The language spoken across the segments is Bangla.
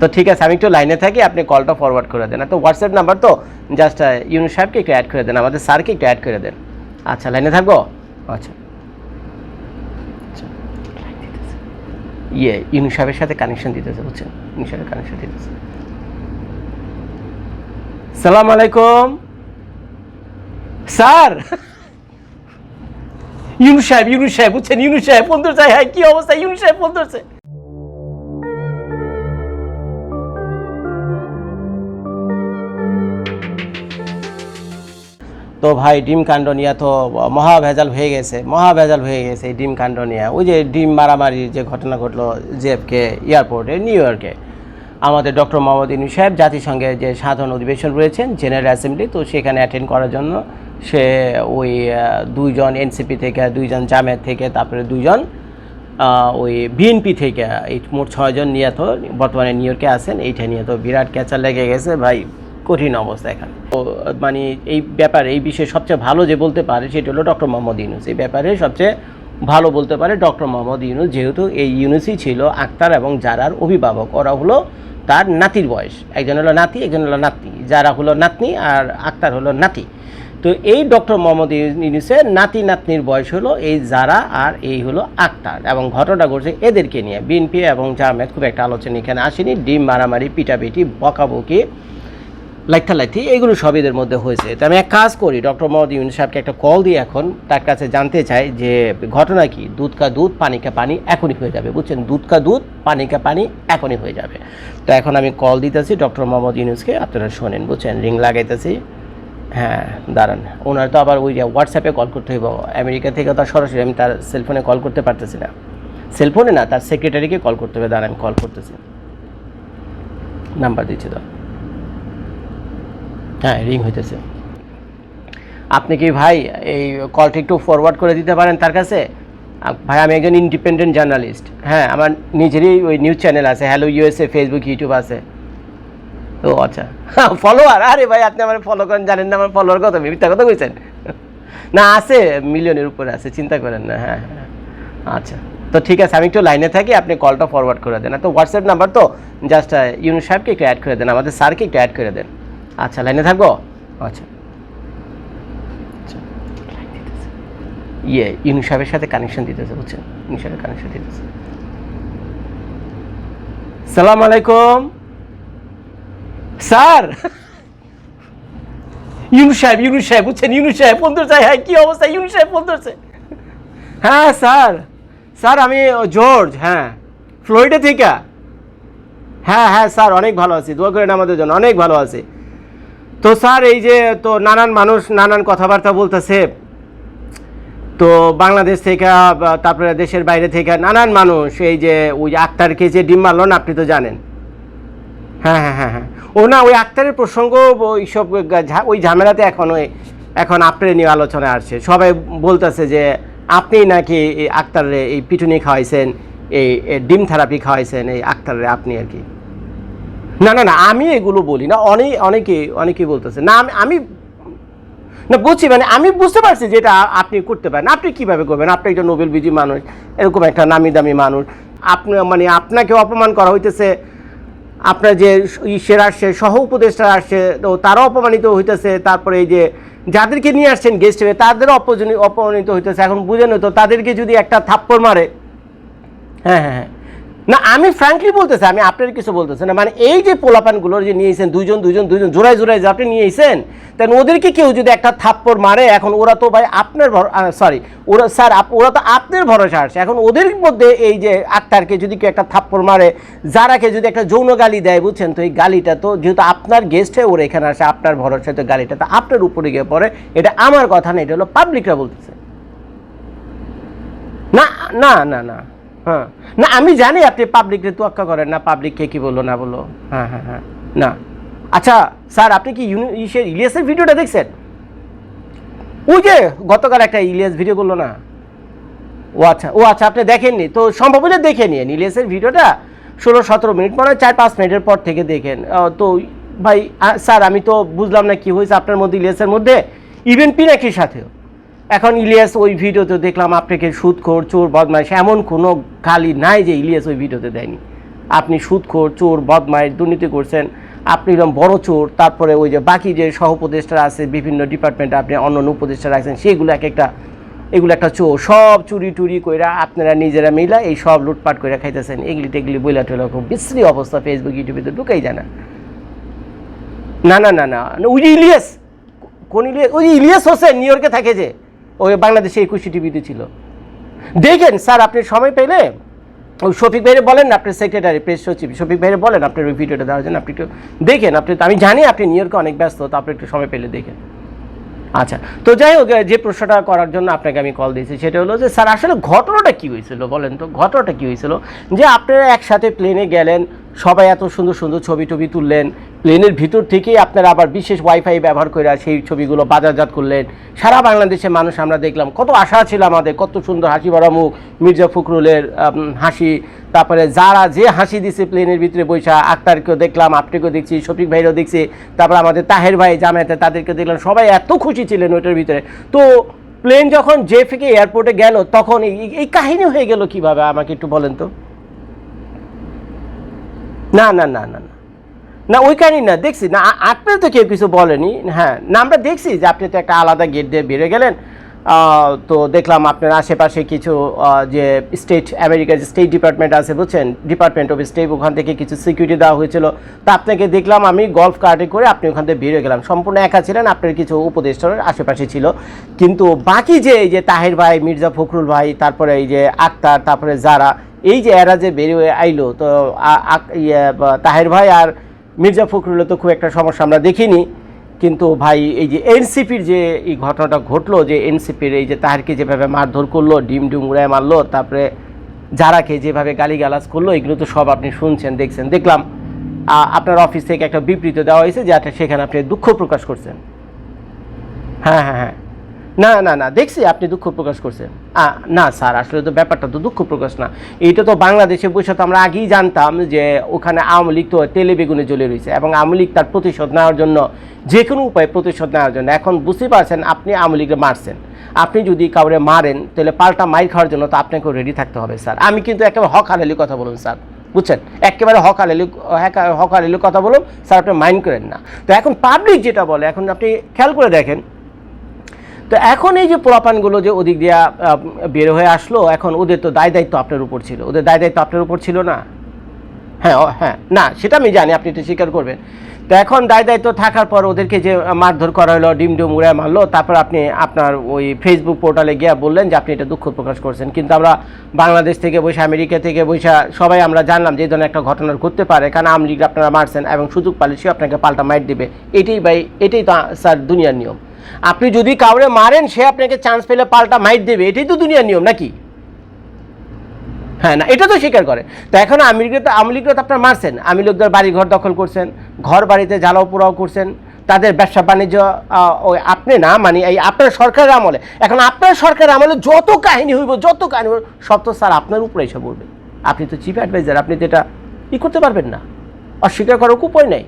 তো ঠিক আছে, আমি একটু লাইনে থাকি, আপনি কলটা ফরওয়ার্ড করে দেন। তো হোয়াটসঅ্যাপ নাম্বার তো জাস্ট ইউনুস সাহেবকে একটু অ্যাড করে দেন, আমাদের স্যারকে একটু অ্যাড করে দেন। আচ্ছা লাইনে থাকব? আচ্ছা। ইয়ে ইউনুস সাহেবের সাথে কানেকশন দিতেছে, বুঝছেন? ইউনুস সাহেবের কানেকশন দিতেছে। সালাম আলাইকুম। স্যার! ইউনুস সাহেব ইউনুস সাহেব, বুঝছেন? ইউনুস সাহেব ফোন ধরছে হ্যাঁ কি অবস্থা? ইউনুস সাহেব ফোন ধরছে তো ভাই, ডিম কাণ্ড নিয়ে তো মহা ভেজাল হয়ে গেছে, মহা ভেজাল হয়ে গেছে এই ডিম কাণ্ড নিয়ে। ওই যে ডিম মারামারির যে ঘটনা ঘটলো জেফকে এয়ারপোর্টে, নিউ ইয়র্কে। আমাদের ডক্টর মোহাম্মদ ইনু সাহেব জাতিসংঘের যে সাধারণ অধিবেশন রয়েছেন, জেনারেল অ্যাসেম্বলি, তো সেখানে অ্যাটেন্ড করার জন্য সে ওই দুইজন এনসিপি থেকে, দুইজন জামের থেকে, তারপরে দুইজন ওই বিএনপি থেকে, এই মোট ছয়জন নিহত, বর্তমানে নিউ ইয়র্কে আছেন, এইটা নিয়ে তো বিরাট ক্যাচার লেগে গেছে ভাই। কঠিন অবস্থা এখানে। তো মানে এই ব্যাপারে, এই বিষয়ে সবচেয়ে ভালো যে বলতে পারে সেটা হলো ডক্টর মোহাম্মদ ইউনুস। এই ব্যাপারে সবচেয়ে ভালো বলতে পারে ডক্টর মোহাম্মদ ইউনুস, যেহেতু এই ইউনুসই ছিল আক্তার এবং জারার অভিভাবক, ওরা হলো তার নাতির বয়স। একজন হলো নাতি, একজন হলো নাতনি। যারা হলো নাতনি আর আক্তার হলো নাতি। তো এই ডক্টর মোহাম্মদ ইউনুসের নাতি, নাতনির বয়স হলো এই যারা আর এই হলো আক্তার এবং ঘটনা ঘটছে এদেরকে নিয়ে। বিএনপি এবং জামায়াত খুব একটা আলোচনা এখানে আসেনি। ডিম, মারামারি, পিটাপিটি, বকাবকি লাইথি এগুলো সব এদের মধ্যে হয়েছে। তো আমি এক কাজ করি, ডক্টর মোহাম্মদ ইউনুস সাহেবকে একটা কল দিয়ে এখন তার কাছে জানতে চাই যে ঘটনা কি? দুধ কা দুধ, পানি কা পানি এখনই হয়ে যাবে, বুঝছেন? দুধ কা দুধ, পানি কা পানি এখনই হয়ে যাবে। তো এখন আমি কল দিতেছি ডক্টর মোহাম্মদ ইউনুসকে, আপনারা শোনেন, বুঝছেন? রিং লাগাইতেছি। হ্যাঁ দাঁড়ান। ওনার তো আবার ওই হোয়াটসঅ্যাপে কল করতে হইব। আমেরিকা থেকে তো সরাসরি আমি তার সেলফোনে কল করতে পারতেছি না। সেলফোনে না, তার সেক্রেটারিকে কল করতে হবে। দাঁড়ান, কল করতেছি। নাম্বার দিচ্ছি তো। হ্যাঁ রিং হইতেছে। আপনি কি ভাই এই কলটা একটু ফরওয়ার্ড করে দিতে পারেন তার কাছে? ভাই, আমি একজন ইন্ডিপেন্ডেন্ট জার্নালিস্ট হ্যাঁ আমার নিজেরই ওই নিউজ চ্যানেল আছে হ্যালো ইউএসএ ফেসবুক ইউটিউব আছে। ও আচ্ছা। ফলোয়ার আরে ভাই, আপনি আমার ফলো করেন, জানেন না আমার ফলোয়ার কত? মিথ্যা কথা কইছেন। না, আছে মিলিয়নের উপরে আছে, চিন্তা করেন না হ্যাঁ হ্যাঁ। আচ্ছা তো ঠিক আছে, আমি একটু লাইনে থাকি, আপনি কলটা ফরওয়ার্ড করে দেন। তো হোয়াটসঅ্যাপ নাম্বার তো জাস্ট ইউনুস সাহেবকে একটু অ্যাড করে দেন, আমাদের স্যারকে একটু অ্যাড করে দেন। আচ্ছা লাইনে থাকব? আচ্ছা। ইয়ে ইউনুস সাহেবের সাথে কানেকশন দিতেছে বুঝছেন? ইউনুস সাহেবের কানেকশন দিতেছে। সালাম আলাইকুম। স্যার! ইউনুস সাহেব ইউনুস সাহেব বুঝছেন? ইউনুস সাহেব ফোন ধরছে। হ্যাঁ কি অবস্থা? ইউনুস সাহেব ফোন ধরছে। হ্যাঁ স্যার। স্যার আমি জর্জ হ্যাঁ। ফ্লোরিডা থেকে। হ্যাঁ হ্যাঁ স্যার অনেক ভালো আছি। দোয়া করেন আমাদের জন্য অনেক ভালো আছি। তো স্যার, এই যে তো নানান মানুষ নানান কথাবার্তা বলতেছে। তো বাংলাদেশ থেকে তারপরে দেশের বাইরে থেকে নানান মানুষ এই যে ওই আক্তারকে যে ডিম মারল না আপনি তো জানেন। হ্যাঁ হ্যাঁ হ্যাঁ হ্যাঁ। ও না, ওই আক্তারের প্রসঙ্গ ওই সব ওই ঝামেলাতে এখন ওই, এখন আপনার নিয়ে আলোচনা আসছে। সবাই বলতেছে যে, আপনি নাকি এই আক্তারে এই পিটুনি খাওয়াইছেন, এই ডিম থেরাপি খাওয়াইছেন, এই আক্তারে আপনি আর কি। না না না, আমি এগুলো বলি না, অনেক, অনেকে অনেকেই বলতেছে। না, আমি আমি, না, বুঝছি মানে আমি বুঝতে পারছি যে এটা আপনি করতে পারেন। আপনি কীভাবে করবেন? আপনি একটা নোবেল বিজয়ী মানুষ, এরকম একটা নামি দামি মানুষ। আপনি মানে আপনাকে অপমান করা হইতেছে, আপনার যে ইসের আসছে সহ উপদেষ্টা আসছে, তো তারাও অপমানিত হইতেছে, তারপরে এই যে যাদেরকে নিয়ে আসছেন গেস্ট হিসেবে তাদেরও অপমানিত হইতেছে। এখন বুঝেন তো, তাদেরকে যদি একটা থাপ্পড় মারে হ্যাঁ হ্যাঁ হ্যাঁ। না, আমি ফ্র্যাঙ্কলি বলতেছি, আমি আপনার কিছু বলতেছি না। মানে এই যে পোলাপানগুলোর যে নিয়েছেন, দুইজন দুইজন দুইজন, জোড়ায় জোড়ায় যে আপনি নিয়েছেন তাই ওদেরকে কেউ যদি একটা থাপ্পড় মারে, এখন ওরা তো ভাই আপনার ভর সরি ওরা, স্যার ওরা তো আপনার ভরসা আসছে এখন ওদের মধ্যে এই যে আক্তারকে যদি কেউ একটা থাপ্পড় মারে, যারাকে যদি একটা যৌন গালি দেয়, বুঝছেন, তো এই গালিটা তো যেহেতু আপনার গেস্ট হয়ে ওরা এখানে আসে, আপনার ভরসায় তো গালিটা তো আপনার উপরে গিয়ে পড়ে। এটা আমার কথা না, এটা হলো পাবলিকরা বলতেছে। না না না না। হ্যাঁ। না, আমি জানি আপনি পাবলিককে তোয়াক্কা করেন না পাবলিককে কি বলল, না বলল। হ্যাঁ হ্যাঁ হ্যাঁ। না। আচ্ছা স্যার, আপনি কি ইউনি ইসের ইলিয়াসের ভিডিওটা দেখছেন? ওই যে গতকাল একটা ইলিয়াস ভিডিও করল না? ও আচ্ছা ও আচ্ছা আপনি দেখেননি। তো সম্ভব হলে দেখে নিন ইলিয়াসের ভিডিওটা ষোলো, সতেরো মিনিট মানে চার, পাঁচ মিনিটের পর থেকে দেখেন। তো ভাই স্যার, আমি তো বুঝলাম না কি হয়েছে আপনার মধ্যে, ইলিয়াসের মধ্যে। ইভেন পিনাকির সাথেও। এখন ইলিয়াস ওই ভিডিওতে দেখলাম আপনাকে সুদখোর চোর, বদমাইশ, এমন কোনো গালি নাই যে ইলিয়াস ওই ভিডিওতে দেয়নি। আপনি সুদখোর চোর, বদমাইশ, দুর্নীতি করছেন, আপনি এরকম বড় চোর, তারপরে ওই যে বাকি যে সহ উপদেষ্টারা আছে, বিভিন্ন ডিপার্টমেন্টে আপনি অন্য অন্য উপদেষ্টা রাখছেন সেগুলো এক একটা, এগুলো একটা চোর, সব চুরি টুরি কইরা আপনারা নিজেরা মিলা এই সব লুটপাট করে খাইতেছেন। এগুলি টেগুলি বইলা টইলা খুব বিশ্রী অবস্থা ফেসবুক ইউটিউবে তো ঢুকেই যায় না। না না না না, ওই যে ইলিয়াস, কোন ইলিয়াস, ওই ইলিয়াস হোসেন নিউ ইয়র্কে থাকে যে ওই বাংলাদেশে একুশে টিভিতে ছিল। দেখেন স্যার, আপনি সময় পেলে শফিক ভাইরে বলেন, আপনার সেক্রেটারি প্রেস সচিব শফিক ভাইরে বলেন, আপনার ওই ভিডিওটা দেওয়ার জন্য আপনি একটু দেখেন, আপনি আমি জানি আপনি নিউ ইয়র্কে অনেক ব্যস্ত, তো আপনি একটু সময় পেলে দেখেন। আচ্ছা তো যাই হোক যে প্রশ্নটা করার জন্য আপনাকে আমি কল দিয়েছি, সেটা হলো যে, স্যার, আসলে ঘটনাটা কী হয়েছিল বলেন তো? ঘটনাটা কী হয়েছিল? যে আপনারা একসাথে প্লেনে গেলেন, সবাই এত সুন্দর সুন্দর ছবি টবি তুললেন প্লেনের ভিতর থেকেই আপনারা আবার বিশেষ ওয়াইফাই ব্যবহার করে সেই ছবিগুলো বাজারজাত করলেন। সারা বাংলাদেশের মানুষ আমরা দেখলাম, কত আশা ছিল আমাদের, কত সুন্দর হাসি ভরা মুখ মির্জা ফখরুলের হাসি। তারপরে যারা যে হাসি দিছে প্লেনের ভিতরে বৈশা আক্তারকেও দেখলাম, আপনাকেও দেখছি, শফিক ভাইরাও দেখছি, তারপর আমাদের তাহের ভাই, জামায়াতে তাদেরকে দেখলাম, সবাই এত খুশি ছিলেন ওইটার ভিতরে। তো প্লেন যখন জেফিকে এয়ারপোর্টে গেল, তখন এই- কাহিনী হয়ে গেল কীভাবে, আমাকে একটু বলেন তো? না না না না না। না ওই না দেখছি না আপনার তো কেউ কিছু বলেনি। হ্যাঁ না আমরা দেখছি যে আপনি তো একটা আলাদা গেট দিয়ে বেরিয়ে গেলেন। তো দেখলাম আপনার আশেপাশে কিছু যে স্টেট আমেরিকার যে স্টেট ডিপার্টমেন্ট আছে বুঝছেন? ডিপার্টমেন্ট অফ স্টেট ওখান থেকে কিছু সিকিউরিটি দেওয়া হয়েছিল। তো আপনাকে দেখলাম আমি গল্ফ কার্টে করে আপনি ওখান থেকে বেরিয়ে গেলাম। সম্পূর্ণ একা ছিলেন আপনার কিছু উপদেষ্টার আশেপাশে ছিল। কিন্তু বাকি যে এই যে তাহের ভাই মির্জা ফখরুল ভাই তারপরে এই যে আক্তার তারপরে যারা এই যে এরা যে বেরিয়ে আইলো তো ইয়ে, তাহের ভাই আর মির্জা ফখরুল তো খুব একটা সমস্যা আমরা দেখিনি, কিন্তু ভাই এই যে এনসিপির যে এই ঘটনাটা ঘটলো, যে এনসিপির এই যে তাহারকে যেভাবে মারধর করল, ডিম ডিম উড়ায় মারলো, তারপরে যারাকে যেভাবে গালিগালাজ করল, এগুলো তো সব আপনি শুনছেন, দেখছেন। দেখলাম আপনার অফিস থেকে একটা বিবৃতি দেওয়া হয়েছে যেটা সেখানে আপনি দুঃখ প্রকাশ করছেন। হ্যাঁ হ্যাঁ হ্যাঁ। না না না, দেখছি আপনি দুঃখ প্রকাশ করছেন। না, স্যার, আসলে তো ব্যাপারটা তো দুঃখ প্রকাশ না। এইটা তো বাংলাদেশে বসে তো আমরা আগেই জানতাম যে ওখানে আওয়ামী লীগ তো তেলে বেগুনে জ্বলে রয়েছে এবং আওয়ামী লীগ তার প্রতিশোধ নেওয়ার জন্য যে কোনো উপায়ে প্রতিশোধ নেওয়ার জন্য। এখন বুঝতেই পারছেন আপনি আওয়ামী লীগকে মারছেন। আপনি যদি কাউরে মারেন, তাহলে পাল্টা মাইর খাওয়ার জন্য তো আপনাকেও রেডি থাকতে হবে, স্যার। আমি কিন্তু একেবারে হক হারালি কথা বলুন, স্যার। বুঝছেন? একেবারে হক হারালি হক হারালি কথা বলুন, স্যার, আপনি মাইন্ড করেন না। তো এখন পাবলিক যেটা বলে, এখন আপনি খেয়াল করে দেখেন তো এখন এই যে পোলাপানগুলো যে ওদিক দিয়া বের হয়ে আসলো, এখন ওদের তো দায় দায়িত্ব আপনার উপর ছিল। ওদের দায় দায়িত্ব আপনার উপর ছিল না? হ্যাঁ হ্যাঁ না, সেটা আমি জানি, আপনি এটা স্বীকার করবেন। তো এখন দায় দায়িত্ব থাকার পর ওদেরকে যে মারধর করা হলো, ডিম ডিম উড়ে মারলো, তারপর আপনি আপনার ওই ফেসবুক পোর্টালে গিয়ে বললেন যে আপনি এটা দুঃখ প্রকাশ করছেন। কিন্তু আমরা বাংলাদেশ থেকে বসে, আমেরিকা থেকে বসে সবাই আমরা জানলাম যে এই ধরনের একটা ঘটনা ঘটতে পারে। কারণ আওয়ামী লীগ আপনারা মারছেন এবং সুযোগ পালে সে আপনাকে পাল্টা মাইট দেবে। এটাই ভাই, এটাই তো স্যার, দুনিয়ার নিয়ম। আপনি যদি কাউরে মারেন, সে আপনাকে চান্স পেলে পাল্টা মাইট দেবে। এটাই তো দুনিয়ার নিয়ম, নাকি? হ্যাঁ না, এটা তো স্বীকার করে। তো এখন আওয়ামী তো আওয়ামী লীগরা তো আপনার মারছেন। আওয়ামী লীগদের বাড়ি ঘর দখল করছেন, ঘর বাড়িতে জ্বালাও পোড়াও করছেন, তাদের ব্যবসা বাণিজ্য ওই আপনি না মানে এই আপনার সরকারের আমলে। এখন আপনার সরকারের আমলে যত কাহিনী হইব, যত কাহিনী হইব, সব তো স্যার আপনার উপরে এসে পড়বে। আপনি তো চিফ অ্যাডভাইজার আপনি তো এটা ই করতে পারবেন না। অস্বীকার করার উপায় নেই।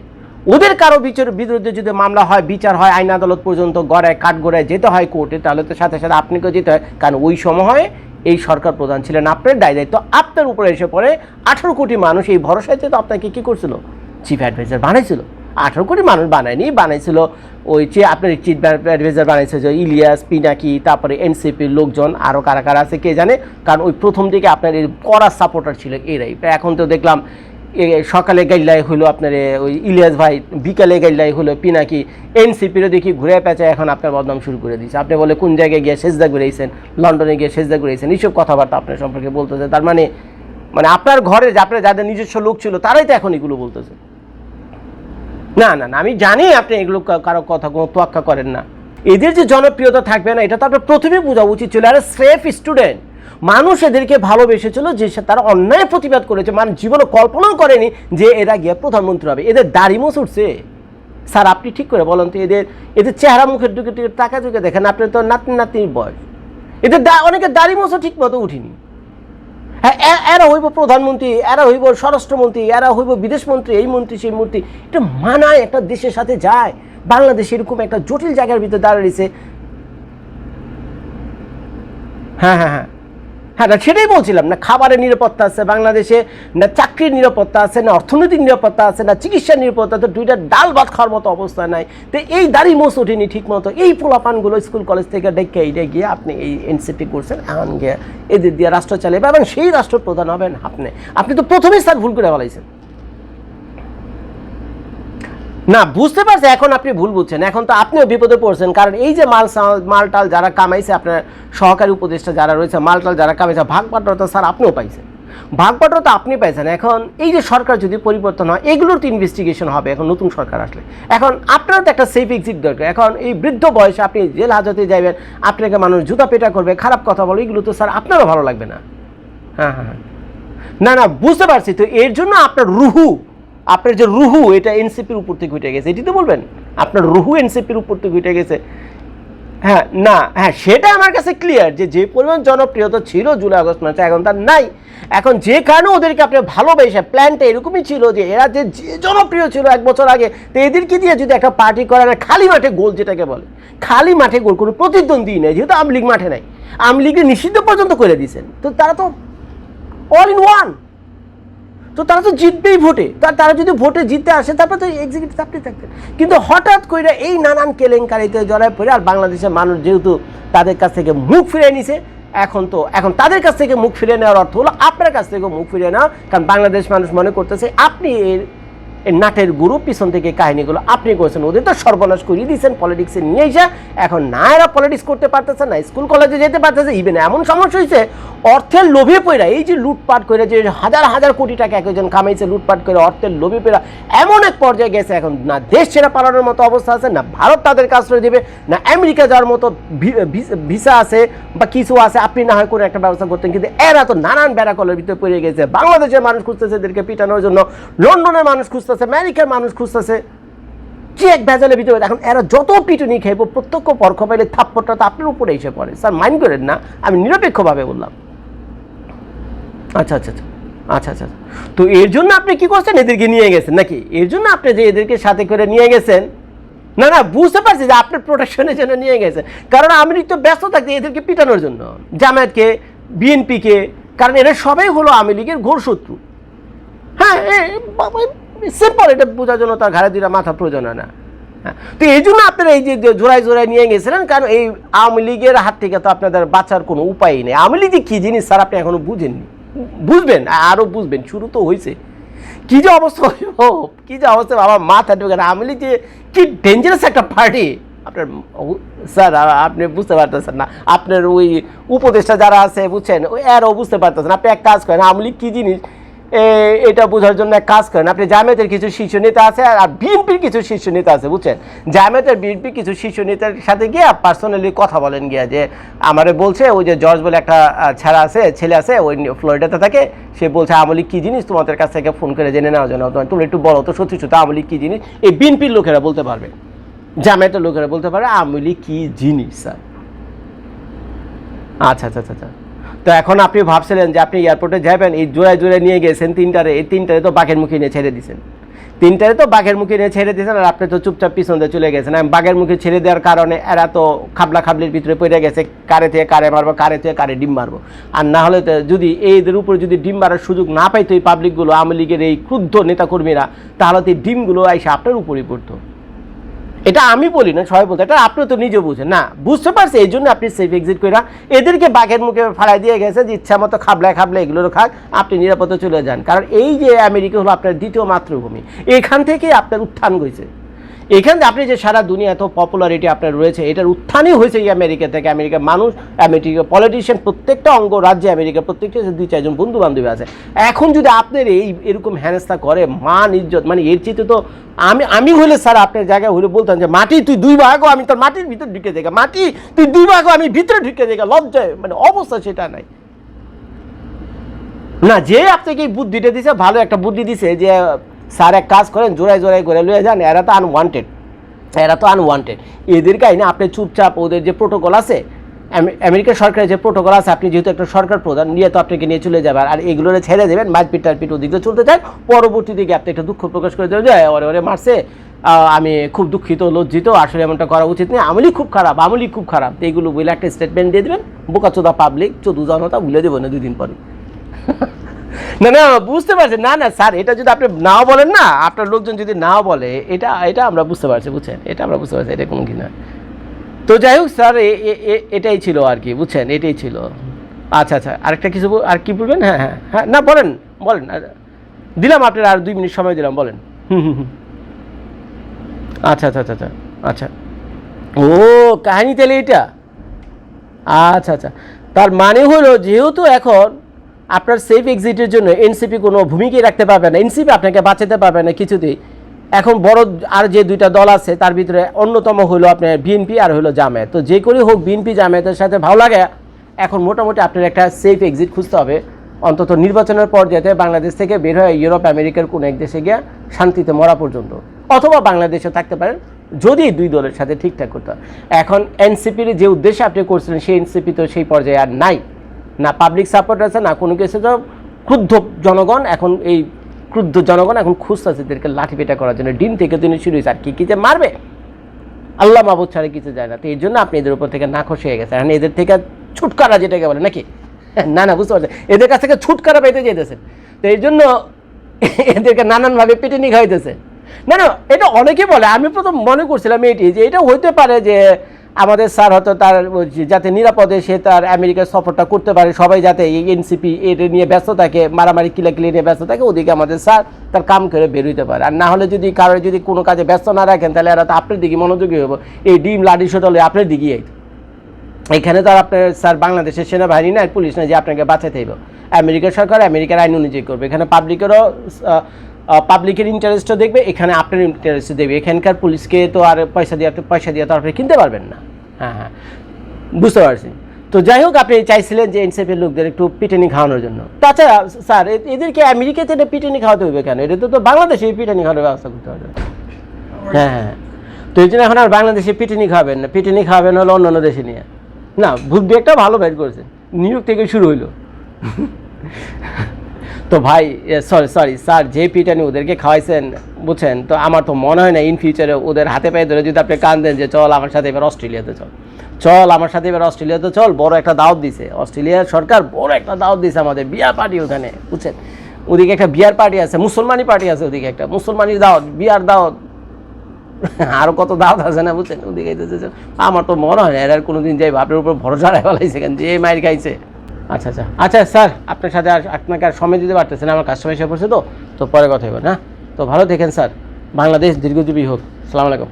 ওদের কারও বিচার বিরুদ্ধে যদি মামলা হয়, বিচার হয়, আইন আদালত পর্যন্ত গড়ায়, কাঠগড়ায় যেতে হয় কোর্টে, তাহলে তো সাথে সাথে আপনাকেও যেতে হয়। কারণ ওই সময় এই সরকার প্রধান ছিলেন আপনার দায় দায়িত্ব। আপনার উপরে এসে পড়ে আঠারো কোটি মানুষ এই ভরসায় তো আপনাকে কী করছিল? চিফ অ্যাডভাইজার বানাইছিল। আঠারো কোটি মানুষ বানায়নি, বানাইছিল ওই যে আপনার চিফ অ্যাডভাইজার বানাইছে যে ইলিয়াস, পিনাকি, তারপরে এনসিপির লোকজন আরও কারা কারা আছে কে জানে? কারণ ওই প্রথম দিকে আপনার এই কড়া সাপোর্টার ছিল এরাই। এখন তো দেখলাম সকালে গাইলাই হলো আপনার ওই ইলিয়াস ভাই, বিকালে গাইলাই হলো পিনাকি এনসিপিরও দেখি ঘুরে পেঁচায় এখন আপনার বদনাম শুরু করে দিয়েছে। আপনি বলে কোন জায়গায় গিয়ে সেজদা ঘুরেছেন লন্ডনে গিয়ে সেজদা ঘুরেছেন এইসব কথাবার্তা আপনার সম্পর্কে বলতেছে। তার মানে মানে আপনার ঘরে আপনার যাদের নিজস্ব লোক ছিল, তারাই তো এখন এগুলো বলতেছে। না না না, আমি জানি আপনি এগুলো কারও কথা কোনো তোয়াক্কা করেন না। এদের যে জনপ্রিয়তা থাকবে না, এটা তো আপনার প্রথমে বোঝা উচিত ছিল। আরে সেফ স্টুডেন্ট। মানুষ এদেরকে ভালোবেসেছিল যে সে তারা অন্যায় প্রতিবাদ করেছে। মানুষ জীবনে কল্পনাও করেনি যে এরা গিয়ে প্রধানমন্ত্রী হবে। এদের দাড়ি মোছ উঠছে স্যার, আপনি ঠিক করে বলেন তো, এদের এদের চেহারা মুখের দিকে দিকে টাকা চুকে দেখেন। আপনি তো নাতনি নাতনির বয়স। এদের অনেকের দাড়ি মোছও ঠিক মতো উঠিনি। হ্যাঁ এরা হইব প্রধানমন্ত্রী, এরা হইব স্বরাষ্ট্রমন্ত্রী, এরা হইব বিদেশমন্ত্রী, এই মন্ত্রী, সেই মন্ত্রী। এটা মানায় একটা দেশের সাথে যায়। বাংলাদেশ এরকম একটা জটিল জায়গার ভিতরে দাঁড়িয়েছে হ্যাঁ হ্যাঁ হ্যাঁ। হ্যাঁ সেটাই বলছিলাম না, খাবারের নিরাপত্তা আছে, বাংলাদেশে না চাকরির নিরাপত্তা আছে, না অর্থনৈতিক নিরাপত্তা আছে, না চিকিৎসার নিরাপত্তা আছে, দুইটা ডাল ভাত খাওয়ার মতো অবস্থা নাই। তো এই দাড়ি মোস ওঠেনি ঠিক মতো এই পোলাপানগুলো স্কুল, কলেজ থেকে ডেকে এইটা গিয়ে আপনি এই এনসিপি করছেন এমন গিয়ে এদের দিয়ে রাষ্ট্র চালিয়ে এবং সেই রাষ্ট্র প্রধান হবেন আপনি। আপনি তো প্রথমেই স্যার ভুল করে ফেলাইছেন। না, বুঝতে পারছি, এখন আপনি ভুল বুঝছেন। এখন তো আপনিও বিপদে পড়ছেন, কারণ এই যে মাল মালটাল যারা কামাইছে, আপনার সহকারী উপদেষ্টা যারা রয়েছে, মালটাল যারা কামাইছে ভাগ বাটোয়ারা তো স্যার আপনিও পাইছেন। ভাগ বাটোয়ারা তো আপনি পাইছেন। এখন এই যে সরকার যদি পরিবর্তন হয়, এগুলোর তো ইনভেস্টিগেশন হবে, এখন নতুন সরকার আসলে। এখন আপনারও তো একটা সেফ এক্সিট দরকার। এখন এই বৃদ্ধ বয়সে আপনি জেল হাজতে যাবেন আপনাকে মানুষ জুতা পেটা করবে, খারাপ কথা বলে, এগুলো তো স্যার আপনারও ভালো লাগবে না। হ্যাঁ হ্যাঁ হ্যাঁ। না না, বুঝতে পারছি। তো এর জন্য আপনার রুহু আপনার যে রুহু, এটা এনসিপির উপর থেকে উঠে গেছে। এটি তো বলবেন, আপনার রুহু এনসিপির উপর থেকে উঠে গেছে। হ্যাঁ না হ্যাঁ সেটা আমার কাছে ক্লিয়ার যে যে পরিমাণ জনপ্রিয়তা ছিল জুলাই আগস্ট মাসে এখন তার নাই। এখন যে কারণে ওদেরকে আপনি ভালোবেসে প্ল্যানটা এরকমই ছিল যে এরা যে যে জনপ্রিয় ছিল এক বছর আগে, তো এদেরকে দিয়ে যদি একটা পার্টি করে না, খালি মাঠে গোল যেটাকে বলে, খালি মাঠে গোল কোনো প্রতিদ্বন্দ্বী নেই, যেহেতু আওয়ামী লীগ মাঠে নাই। আওয়ামী লীগের নিষিদ্ধ পর্যন্ত করে দিয়েছেন। তো তারা তো অল ইন ওয়ান তো তারা তো জিতবেই ভোটে। তারা যদি ভোটে জিতে আসে, তারপর তো এক্সিকিউটিভ আপনি থাকতেন কিন্তু হঠাৎ করে এই নানান কেলেঙ্কারিতে জড়ায় পড়ে, আর বাংলাদেশের মানুষ যেহেতু তাদের কাছ থেকে মুখ ফিরিয়ে নিছে, এখন তো এখন তাদের কাছ থেকে মুখ ফিরিয়ে নেওয়ার অর্থ হলো আপনার কাছ থেকে মুখ ফিরিয়ে নেওয়া। কারণ বাংলাদেশ মানুষ মনে করতেছে, আপনি এর নাটের গুরু পিছন থেকে কাহিনীগুলো আপনি করেছেন, ওদের তো সর্বনাশ করিয়ে দিয়েছেন পলিটিক্সে নিয়ে এসে। এখন না এরা পলিটিক্স করতে পারতেছে না স্কুল কলেজে যেতে পারতেছে ইভেন এমন সমস্যা হয়েছে, অর্থের লোভে পড়া এই যে লুটপাট করে যে হাজার হাজার কোটি টাকা একজন কামাইছে, লুটপাট করে অর্থের লোভে পড়া এমন এক পর্যায়ে গেছে, এখন না দেশ ছেড়ে পালানোর মতো অবস্থা আছে, না ভারত তাদের আশ্রয় দেবে, না আমেরিকা যাওয়ার মতো ভিসা আছে, বা কিছু আছে, আপনি না হয় কোনো একটা ব্যবস্থা করতেন, কিন্তু এরা তো নানান ব্যারাকলের ভিতরে পড়ে গেছে, বাংলাদেশের মানুষ খুঁজতেছে এদেরকে পিটানোর জন্য, লন্ডনের মানুষ খুঁজতেছে আমেরিকার মানুষ খুঁজতেছে, কি এক ভেজালের ভিতরে এখন এরা যত পিটুনি খাইব, প্রত্যক্ষ পরখ পাইলে থাপ্পড়টা তো আপনার উপরে এসে পড়ে। স্যার মাইন্ড করেন না, আমি নিরপেক্ষভাবে বললাম। আচ্ছা আচ্ছা আচ্ছা আচ্ছা আচ্ছা তো এর জন্য আপনি কি করছেন? এদেরকে নিয়ে গেছেন নাকি? এর জন্য আপনি যে এদেরকে সাথে করে নিয়ে গেছেন, না না, বুঝতে পারছি যে আপনার প্রোটেকশনের জন্য নিয়ে গেছেন কারণ আমি তো ব্যস্ত থাকতে এদেরকে পিটানোর জন্য, জামায়াতকে বিএনপিকে কারণ এরা সবাই হলো আওয়ামী লীগের ঘোর শত্রু হ্যাঁ সিম্পল এটা বোঝার জন্য তার ঘাড়ে দিলে মাথা প্রয়োজন হয় না। হ্যাঁ, তো এই জন্য আপনারা এই যে জোড়ায় জোড়ায় নিয়ে গেছিলেন কারণ এই আওয়ামী লীগের হাত থেকে তো আপনাদের বাঁচার কোনো উপায়ই নেই। আওয়ামী লীগ যে কী জিনিস স্যার আপনি এখনও বুঝেননি? বুঝবেন আরও বুঝবেন শুরু তো হয়েছে। কী যে অবস্থা হইব কি যে অবস্থা আমার মাথা ঢোকে আওয়ামী লীগ যে কি ডেঞ্জারাস একটা পার্টি আপনার স্যার আপনি বুঝতে পারতেছেন না। আপনার ওই উপদেষ্টা যারা আছে বুঝছেন ওই এরও বুঝতে পারতেছেন। আপনি এক কাজ করেন আওয়ামী লীগ কী জিনিস এটা বোঝার জন্য এক কাজ করেন। আপনি জামায়াতের কিছু শীর্ষ নেতা আছে আর বিএনপির কিছু শীর্ষ নেতা আছে, বুঝছেন? জামায়াতের বিএনপি কিছু শীর্ষ নেতার সাথে গিয়ে পার্সোনালি কথা বলেন গিয়া যে, আমারে বলছে, ওই যে জর্জ বলে একটা ছেড়া আছে, ছেলে আছে, ওই ফ্লোরিডাতে থাকে, সে বলছে আমলি কী জিনিস তোমাদের কাছ থেকে ফোন করে জেনে নেওয়া তোমার তুমি একটু বলো তো, সত্যি সত্যি আমলি কী জিনিস? এই বিএনপির লোকেরা বলতে পারবে। জামায়াতের লোকেরা বলতে পারে আমলি কী জিনিস, স্যার? আচ্ছা আচ্ছা আচ্ছা আচ্ছা। তো এখন আপনি ভাবছিলেন যে আপনি এয়ারপোর্টে যাবেন, এই জোড়ায় জোড়ায় নিয়ে গেছেন তিনটারে, এই তিনটারে তো বাঘের মুখে নিয়ে ছেড়ে দিয়েছেন। তিনটারে তো বাঘের মুখে নিয়ে ছেড়ে দিয়েছেন আর আপনি তো চুপচাপ পিছন দিয়ে চলে গেছেন। আমি বাঘের মুখে ছেড়ে দেওয়ার কারণে এরা তো খাবলা খাবলির ভিতরে পড়ে গেছে, কারে থেকে কারে মারবো, কারে থেকে কারে ডিম মারবো। আর না হলে তো যদি এদের উপর যদি ডিম মারার সুযোগ না পাইতো এই পাবলিকগুলো আওয়ামী লীগের এই ক্রুদ্ধ নেতাকর্মীরা, তাহলে তো এই ডিমগুলো এসে আপনার উপরই পড়তো। এটা আমি বলি না, সবাই বলতে, এটা আপনি তো নিজে বুঝেন। না, বুঝতে পারছি, এই জন্য আপনি সেফ এক্সিট করে এদেরকে বাঘের মুখে ফাড়াই দিয়ে গেছে যে ইচ্ছা মতো খাবলায় খাবলায় এগুলোরও খাক, আপনি নিরাপদে চলে যান। কারণ এই যে আমেরিকা হলো আপনার দ্বিতীয় মাতৃভূমি, এখান থেকে আপনার উত্থান হয়েছে এখান আপনি যে সারা দুনিয়া এত পপুলারিটি আপনার রয়েছে, এটার উত্থানই হয়েছে এই আমেরিকা থেকে। আমেরিকার মানুষ আমেরিকা পলিটিশিয়ান প্রত্যেকটা অঙ্গ রাজ্যে আমেরিকা প্রত্যেকটা দুই, চারজন বন্ধু বান্ধবী আছে। এখন যদি আপনার এই এরকম হেনস্থা করে, মান ইজ্জত মানে এর চিত্র তো আমি আমি হলে স্যার আপনার জায়গায় হলে বলতাম যে, মাটি তুই দুই ভাগও আমি তোর মাটির ভিতরে ঢুকে দেখা মাটি তুই দুই ভাগও আমি ভিতরে ঢুকে দেখা লজ্জায় মানে অবস্থা সেটা নাই। না, যে আপনাকে এই বুদ্ধিটা দিছে, ভালো একটা বুদ্ধি দিছে যে স্যার এক কাজ করেন, জোড়ায় জোড়ায় করে লয়ে যান, এরা তো আনওয়ান্টেড এরা তো আনওয়ান্টেড এদের কাহিনী আপনি চুপচাপ ওদের যে প্রোটোকল আছে, আমে- আমেরিকা সরকারের যে প্রোটোকল আছে, আপনি যেহেতু একটা সরকার প্রধান, নিয়ে তো আপনাকে নিয়ে চলে যাবেন। আর এগুলো ছেড়ে দেবেন মারপিট টারপিট ওদিকে চলতে চান। পরবর্তী দিকে আপনি একটা দুঃখ প্রকাশ করে দেবেন যে ওরে ওরে, মারছে। আমি খুব দুঃখিত, লজ্জিত, আসলে এমনটা করা উচিত নেই আমলি খুব খারাপ আমলি খুব খারাপ। তো এইগুলো বলে একটা স্টেটমেন্ট দিয়ে দেবেন বোকা চোদা পাবলিক চোদ্দ জনতা ভুলে দেবো না দুদিন পরে। না না, বুঝতে পারছি। না না, স্যার, এটা যদি আপনি নাও বলেন না, আপনার লোকজন যদি নাও বলে, এটা এটা আমরা বুঝতে পারছি, বুঝছেন? এটা আমরা বুঝতে পারছি, এটা কোনো কি না তো যাই হোক, স্যার এটাই ছিল আর কি, বুঝছেন? এটাই ছিল। আচ্ছা আচ্ছা আরেকটা কিছু আর কি বলবেন? হ্যাঁ হ্যাঁ হ্যাঁ না, বলেন বলেন দিলাম আপনার আর দুই মিনিট সময় দিলাম, বলেন। হুম হুম হুম। আচ্ছা আচ্ছা আচ্ছা আচ্ছা আচ্ছা। ও কাহিনী তাহলে এটা আচ্ছা আচ্ছা তার মানে হলো, যেহেতু এখন আপনার সেফ এক্সিটের জন্য এনসিপি কোনো ভূমিকাই রাখতে পারবে না। এনসিপি আপনাকে বাঁচাতে পারবে না কিছুতেই। এখন বড় আর যে দুইটা দল আছে, তার ভিতরে অন্যতম হলো আপনার বিএনপি আর হলো জামায়াত। তো যে করেই হোক বিএনপি জামায়াতের সাথে ভালো লাগে, এখন মোটামুটি আপনার একটা সেফ এক্সিট খুঁজতে হবে। অন্তত নির্বাচনের পর যাতে বাংলাদেশ থেকে বের হয়ে ইউরোপ, আমেরিকার কোনো এক দেশে গিয়ে শান্তিতে মরা পর্যন্ত। অথবা বাংলাদেশে থাকতে পারেন, যদি দুই দলের সাথে ঠিকঠাক করতে এখন এনসিপির যে উদ্দেশ্যে আপনি করছিলেন, সেই এনসিপি তো সেই পর্যায়ে আর নাই। না পাবলিক সাপোর্ট আছে, না কোনো কিছু তো জনগণ এখন এই ক্রুদ্ধ জনগণ এখন খুঁজতেছে লাঠি পেটা করার জন্য। ডিম থেকে তিনি শুরু হয়েছে আর কি কি যে মারবে? আল্লাহ মাহবুদ ছাড়া কিছু যায় না। তো এই জন্য আপনি এদের উপর থেকে না নাখোশ হয়ে গেছে এখন এদের থেকে ছুটকারা যেটাকে বলে, নাকি? না না, বুঝতে পারছেন। এদের কাছ থেকে ছুটকারা পেতে যেতেছেন তো এই জন্য এদেরকে নানানভাবে পিটিনি খাইতেছে। না না, এটা অনেকে বলে। আমি প্রথম মনে করছিলাম এটি যে এটা হইতে পারে যে আমাদের স্যার হয়তো তার যাতে নিরাপদে সে তার আমেরিকার সফরটা করতে পারে, সবাই যাতে এই এনসিপি এটা নিয়ে ব্যস্ত থাকে, মারামারি কিলাকিলি নিয়ে ব্যস্ত থাকে, ওদিকে আমাদের স্যার তার কাম করে বেরোইতে পারে। আর না হলে যদি কারোর যদি কোনো কাজে ব্যস্ত না রাখেন, তাহলে এরা তো আপনার দিকে মনোযোগী হব এই ডিম লাডি শোটালে আপনার দিকেই এখানে তো আর আপনার স্যার বাংলাদেশের সেনাবাহিনী নাই, পুলিশ নাই যে আপনাকে বাঁচাতে হইব। আমেরিকার সরকার আমেরিকার আইন অনুযায়ী করবে। এখানে পাবলিকেরও পাবলিকের ইন্টারেস্টও দেখবে, এখানে আপনার ইন্টারেস্ট দেখবে। এখানকার পুলিশকে তো আর পয়সা দিয়ে পয়সা দিয়ে তো আপনি কিনতে পারবেন না। হ্যাঁ হ্যাঁ। বুঝতে পারছি। তো যাই হোক, আপনি চাইছিলেন যে এনসিপির লোকদের একটু পিটানি খাওয়ানোর জন্য। তাছাড়া, স্যার এদেরকে আমেরিকাতে এটা পিটানি খাওয়াতে হবে কেন? এটা তো বাংলাদেশে পিটানি খাওয়ানোর ব্যবস্থা করতে হবে। হ্যাঁ হ্যাঁ। তো এই জন্য এখন আর বাংলাদেশে পিটনি খাবেন না। পিটনি খাবেন হলো অন্য অন্য দেশে নিয়ে। না বুদ্ধি একটা ভালো বের করেছে। নিউ ইয়র্ক থেকে শুরু হইল। তো ভাই সরি সরি স্যার, যে পিটানি ওদেরকে খাওয়াইছেন, বুঝছেন? তো আমার তো মনে হয় না ইন ফিউচারে ওদের হাতে পায়ে ধরে যদি আপনি কান দেন যে, চল আমার সাথে এবার অস্ট্রেলিয়াতে চল। চল আমার সাথে এবার অস্ট্রেলিয়াতে চল। বড় একটা দাওয়াত দিছে। অস্ট্রেলিয়ার সরকার বড় একটা দাওয়াত দিছে আমাদের বিয়ার পার্টি ওখানে, বুঝছেন? ওদিকে একটা বিয়ার পার্টি আছে, মুসলমানি পার্টি আছে ওদিকে একটা, মুসলমানির দাওয়াত, বিয়ার দাওয়াত। আরও কত দাওয়াত আছে না, বুঝছেন? ওদিকে আমার তো মনে হয় না, এর কোনোদিন যাই আপনার উপর ভরসা রাখা ফেলাইছে যে মায়ের খাইছে। আচ্ছা আচ্ছা। আচ্ছা স্যার আপনার সাথে আর আপনাকে আর সময় দিতে পারতেছে না, আমার কাস্টমার এসে পড়ছে তো তো পরে কথা হবে না? তো ভালো দেখেন স্যার। বাংলাদেশ দীর্ঘজীবী হোক। সালাম আলাইকুম।